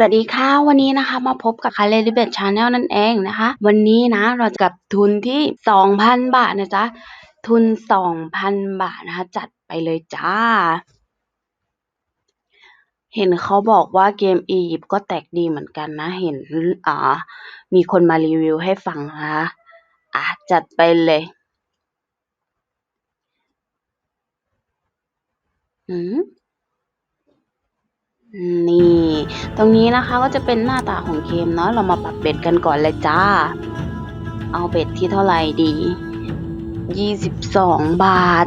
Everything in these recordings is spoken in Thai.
สวัสดีค่ะ วันนี้นะคะมาพบกับคาเลริเบตชาแนลนั่นเองนะคะ วันนี้นะเราจะกับทุนที่ 2,000 บาทนะจ๊ะ ทุน 2,000 บาทนะคะ จัดไปเลยจ้า เห็นเขาบอกว่าเกมอียิปต์ก็แตกดีเหมือนกันนะ เห็นอ่ามีคนมารีวิวให้ฟังนะคะอะจัดไปเลยอืม นี่ ตรงนี้นะคะก็จะเป็นหน้าตาของเกมเนาะเรามาปรับเบ็ดกันก่อนเลยจ้า เอาเบ็ดที่เท่าไหร่ดียี่สิบสองบาท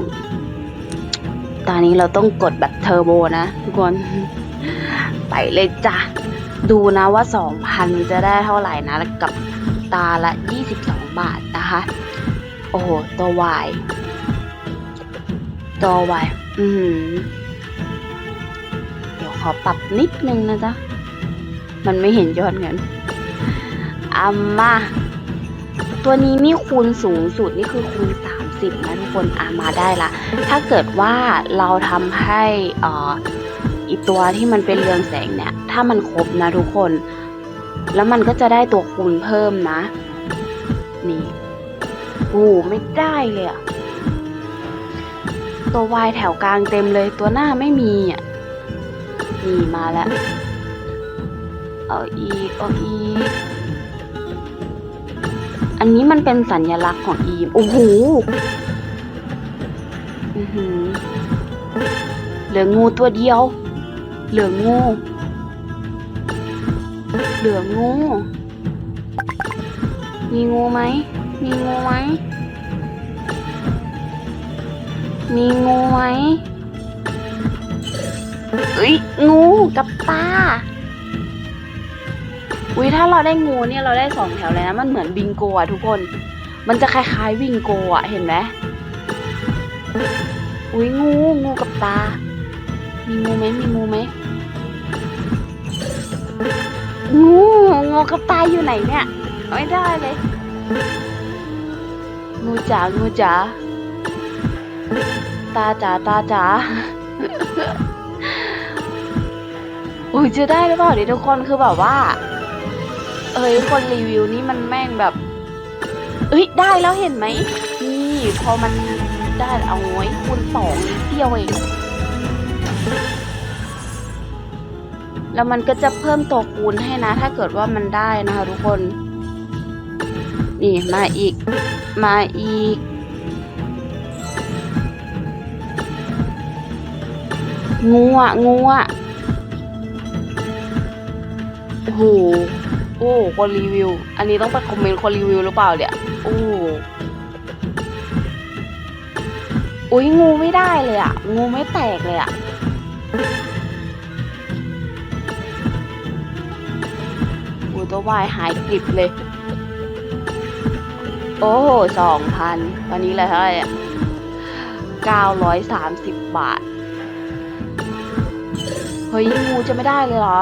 ตอนนี้เราต้องกดแบบเทอร์โบนะทุกคน ไปเลยจ้ะดูนะว่าสองพันจะได้เท่าไหร่นะ กับตาละยี่สิบสองบาทนะคะ โอ้โห ตัววาย ตัววาย อือหือเดี๋ยว ขอปรับนิดนึงนะจ๊ะ มันไม่เห็นยอดเงินอามา ตัวนี้นี่คูณสูงสุดนี่คือคูณ 30 นะทุกคนอามาได้ละ ถ้าเกิดว่าเราทำให้อ่ออีตัวที่มันเป็นเรืองแสงเนี่ย ถ้ามันครบนะทุกคน แล้วมันก็จะได้ตัวคูณเพิ่มนะ นี่โอ้ไม่ได้เลยอะตัววายแถวกลางเต็มเลยตัวหน้าไม่มีอะ นี่มาแล้ว เอาอีก เอาอีก อันนี้มันเป็นสัญลักษณ์ของอีมโอ้โหอือหือเหลืองูตัวเดียว เหลืองู เหลืองู มีงูไหม มีงูไหม มีงูไหม เอ้ยงูกับตาอุ้ยถ้าเราได้งูเนี่ยเราได้สองแถวเลยนะมันเหมือนบิงโกอะทุกคน มันจะคล้ายๆวิงโกอะเห็นไหมอุ้ยงูงูกับตา มีงูไหมมีงูไหมงูงูกับตาอยู่ไหนเนี่ยไม่ได้เลยงูจ๋างูจ๋าตาจ๋าตาจ๋า อุ้ยจะได้หรือเปล่าเดี๋ยวทุกคนคือแบบว่า เอ้ยคนรีวิวนี่มันแม่งแบบ เอ้ยได้แล้วเห็นไหมนี่พอมันได้เอาไว้คูณสองนิดเดียวเองแล้วมันก็จะเพิ่มตัวคูณให้นะ ถ้าเกิดว่ามันได้นะคะทุกคน นี่มาอีก มาอีกงูอะงูอ่ หโอ้คนรีวิว อันนี้ต้องไปคอมเมนต์คนรีวิวหรือเปล่าเนี่ยโอ้อุ้ยงูไม่ได้เลยอะงูไม่แตกเลยอะอูตัววายหายกริบเลย โอ้สองพันตอนนี้เลยเท่าไหร่อะเก้าร้อยสามสิบบาท เฮ้ยงูจะไม่ได้เลยเหรอ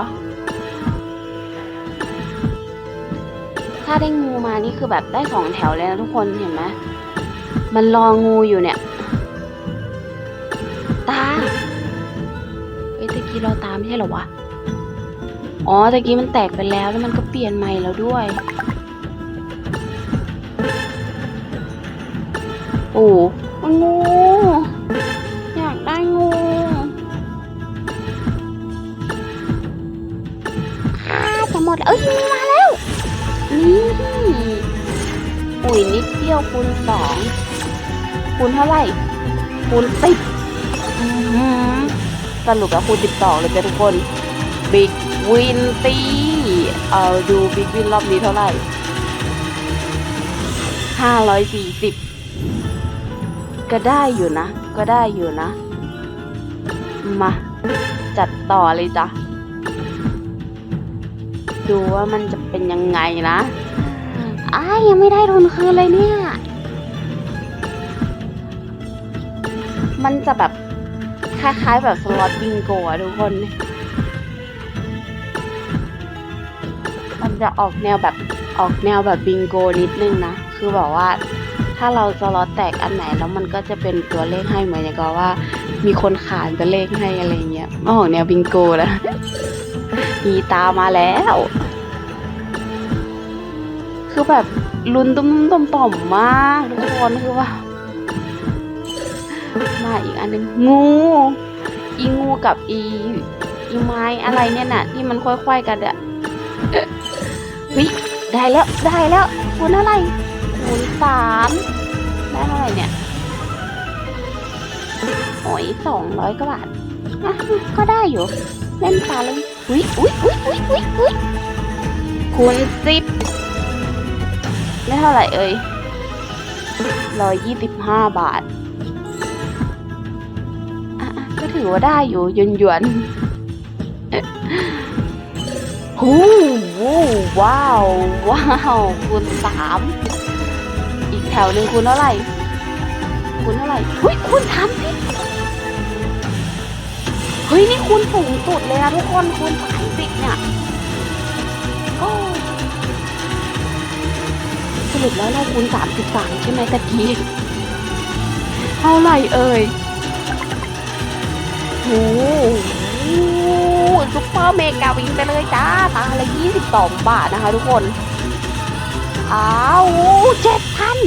ถ้าได้งูมานี่คือแบบได้สองแถวเลยนะทุกคนเห็นไหมมันรองูอยู่เนี่ย ตาเอ้ยตะกี้เราตามไม่ใช่หรอวะ อ๋อตะกี้มันแตกไปแล้วแล้วมันก็เปลี่ยนใหม่แล้วด้วย โอ้งูอยากได้งูอ้าจะหมดแล้วเอ้ยมา ปุ๋ยนิดเดียวคูณสองคูณเท่าไหร่คูณสิบสรุปแล้วคูณสิบสองเลยจ้ะทุกคนบิ๊กวินตีเอาดูบิ๊กวินรอบนี้เท่าไหร่ห้าร้อยสี่สิบก็ได้อยู่นะ ก็ได้อยู่นะ มา จัดต่อเลยจ้ะ ดูว่ามันจะเป็นยังไงนะ อ้ายยังไม่ได้ทุนคืนเลยเนี่ย มันจะแบบคล้ายๆแบบสล็อตบิงโกอะทุกคน มันจะออกแนวแบบออกแนวแบบบิงโกนิดนึงนะ คือแบบว่า ถ้าเราสล็อตแตกอันไหนแล้วมันก็จะเป็นตัวเลขให้เหมือนอย่างกับว่า มีคนขานเป็นเลขให้อะไรเงี้ยมาออกแนวบิงโกแล้วมีตามาแล้ว คือแบบลุ้นตุ้มต่อมต่อมมากทุกคนคือว่า มาอีกอันหนึ่งงูอีงูกับอีอีไม้อะไรเนี่ยน่ะ ที่มันค่อยๆกันอะเฮ้ยได้แล้วได้แล้วคูณอะไรคูณสามได้เท่าไหร่เนี่ยโอ้ยสองร้อยกว่าบาทอะก็ได้อยู่เล่นตาเลยอุ้ยอุ้ยอุ้ยอุ้ยอุ้ยอุ้ยคูณสิบ ได้เท่าไหร่เอ่ยร้อยยี่สิบห้าบาทอะก็ถือว่าได้อยู่ยวนยวนหูว้ว้าว ว้าวคูณสามอีกแถวหนึ่งคูณเท่าไหร่คูณเท่าไหร่เฮ้ยคูณสามสิเฮ้ย นี่คูณสูงสุดเลยนะทุกคนคูณสามสิบเนี่ย รุปแล้วเราคูณสามสิบสามใช่ไหมตะกี้เท่าไหร่เอ่ยโอ้โหซุปเปอร์เมกาวิงไปเลยจ้าตาละยี่สิบสองบาทนะคะทุกคนอ้าวเจ็ดพัน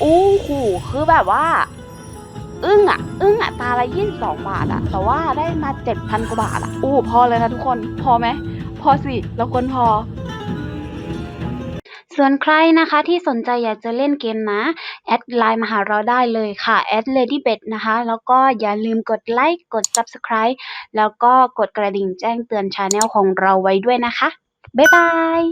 โอ้โหคือแบบว่า อึ้งอะ อึ้งอะ ตาละยี่สิบสองบาทอะ แต่ว่าได้มาเจ็ดพันกว่าบาทอะ โอ้พอเลยนะทุกคน พอไหม พอสิ เราควรพอ ส่วนใครนะคะที่สนใจอยากจะเล่นเกมนะ แอดไลน์มาหาเราได้เลยค่ะแอด ladybet นะคะ แล้วก็อย่าลืมกดไลค์กด subscribe แล้วก็กดกระดิ่งแจ้งเตือนช anel ของเราไว้ด้วยนะคะ บ๊ายบาย